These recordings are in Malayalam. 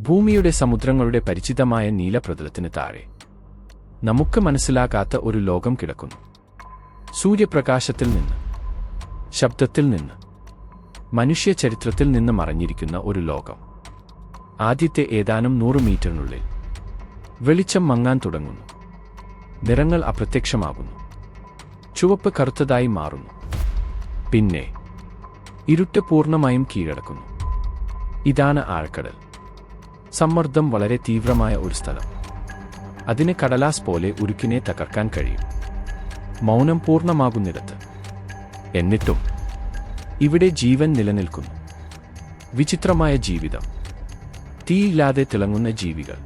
ഭൂമിയുടെ സമുദ്രങ്ങളുടെ പരിചിതമായ നീലപ്രതലത്തിന് താഴെ. നമുക്ക് മനസ്സിലാകാത്ത ഒരു ലോകം കിടക്കുന്നു. സൂര്യപ്രകാശത്തിൽ നിന്ന് ശബ്ദത്തിൽ നിന്ന് മനുഷ്യ ചരിത്രത്തിൽ നിന്ന് മറഞ്ഞിരിക്കുന്ന ഒരു ലോകം. ആദ്യത്തെ ഏതാനും നൂറ് മീറ്ററിനുള്ളിൽ വെളിച്ചം മങ്ങാൻ തുടങ്ങുന്നു. നിറങ്ങൾ അപ്രത്യക്ഷമാകുന്നു. ചുവപ്പ് കറുത്തതായി മാറുന്നു. പിന്നെ ഇരുട്ട് പൂർണമായും കീഴടക്കുന്നു. ഇതാണ് ആഴക്കടൽ. സമ്മർദ്ദം വളരെ തീവ്രമായ ഒരു സ്ഥലം. അതിന് കടലാസ് പോലെ ഉരുക്കിനെ തകർക്കാൻ കഴിയും. മൗനം പൂർണമാകുന്നിടത്ത്. എന്നിട്ടും ഇവിടെ ജീവൻ നിലനിൽക്കുന്നു. വിചിത്രമായ ജീവിതം. തീയില്ലാതെ തിളങ്ങുന്ന ജീവികൾ.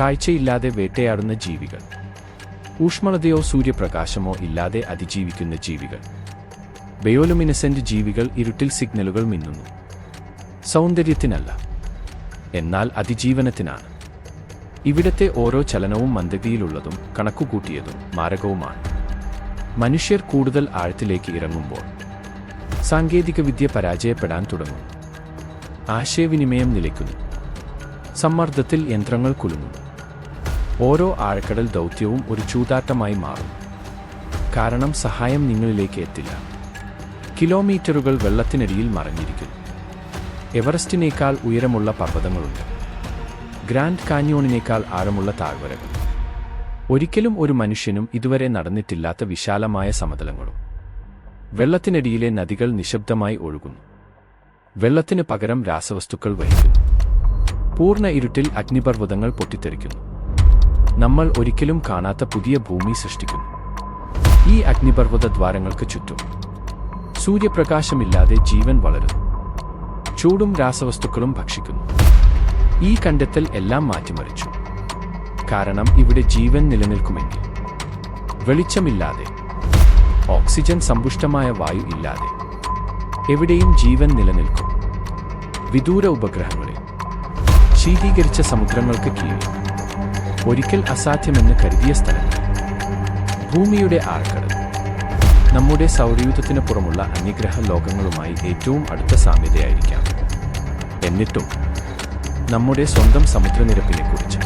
കാഴ്ചയില്ലാതെ വേട്ടയാടുന്ന ജീവികൾ. ഊഷ്മളതയോ സൂര്യപ്രകാശമോ ഇല്ലാതെ അതിജീവിക്കുന്ന ജീവികൾ. ബയോലുമിനസെന്റ് ജീവികൾ ഇരുട്ടിൽ സിഗ്നലുകൾ മിന്നുന്നു. സൗന്ദര്യത്തിനല്ല. എന്നാൽ അതിജീവനത്തിനാണ്. ഇവിടത്തെ ഓരോ ചലനവും മന്ദഗതിയിലുള്ളതും കണക്കുകൂട്ടിയതും മാരകവുമാണ്. മനുഷ്യർ കൂടുതൽ ആഴത്തിലേക്ക് ഇറങ്ങുമ്പോൾ സാങ്കേതികവിദ്യ പരാജയപ്പെടാൻ തുടങ്ങും ആശയവിനിമയം നിലയ്ക്കുന്നു. സമ്മർദ്ദത്തിൽ യന്ത്രങ്ങൾ കുലുങ്ങുന്നു. ഓരോ ആഴക്കടൽ ദൗത്യവും ഒരു ചൂതാട്ടമായി മാറും കാരണം സഹായം നിങ്ങളിലേക്ക് എത്തില്ല. കിലോമീറ്ററുകൾ വെള്ളത്തിനടിയിൽ മറഞ്ഞിരിക്കുന്നു. എവറസ്റ്റിനേക്കാൾ ഉയരമുള്ള പർവതങ്ങളുണ്ട്. ഗ്രാൻഡ് കാന്യോണിനേക്കാൾ ആഴമുള്ള താഴ്വരകൾ. ഒരിക്കലും ഒരു മനുഷ്യനും ഇതുവരെ നടന്നിട്ടില്ലാത്ത വിശാലമായ സമതലങ്ങളും. വെള്ളത്തിനടിയിലെ നദികൾ നിശബ്ദമായി ഒഴുകുന്നു. വെള്ളത്തിന് പകരം രാസവസ്തുക്കൾ വഹിക്കുന്നു. പൂർണ ഇരുട്ടിൽ അഗ്നിപർവതങ്ങൾ പൊട്ടിത്തെറിക്കുന്നു. നമ്മൾ ഒരിക്കലും കാണാത്ത പുതിയ ഭൂമി സൃഷ്ടിക്കുന്നു. ഈ അഗ്നിപർവത ദ്വാരങ്ങൾക്ക് ചുറ്റും സൂര്യപ്രകാശമില്ലാതെ ജീവൻ വളരുന്നു. ചൂടും രാസവസ്തുക്കളും ഭക്ഷിക്കുന്നു. ഈ കണ്ടെത്തൽ എല്ലാം മാറ്റിമറിച്ചു. കാരണം ഇവിടെ ജീവൻ നിലനിൽക്കുമെങ്കിൽ. വെളിച്ചമില്ലാതെ. ഓക്സിജൻ സമ്പുഷ്ടമായ വായു ഇല്ലാതെ. എവിടെയും ജീവൻ നിലനിൽക്കും. വിദൂര ഉപഗ്രഹങ്ങളിൽ. ശീതീകരിച്ച സമുദ്രങ്ങൾക്ക് കീഴിൽ. ഒരിക്കൽ അസാധ്യമെന്ന് കരുതിയ സ്ഥലങ്ങൾ. ഭൂമിയുടെ ആഴക്കടൽ. നമ്മുടെ സൗരയൂഥത്തിന് പുറമുള്ള അന്യഗ്രഹ ലോകങ്ങളുമായി ഏറ്റവും അടുത്ത സാമ്യതയായിരിക്കാം. എന്നിട്ടും നമ്മുടെ സ്വന്തം സമുദ്രനിരപ്പിനെക്കുറിച്ച്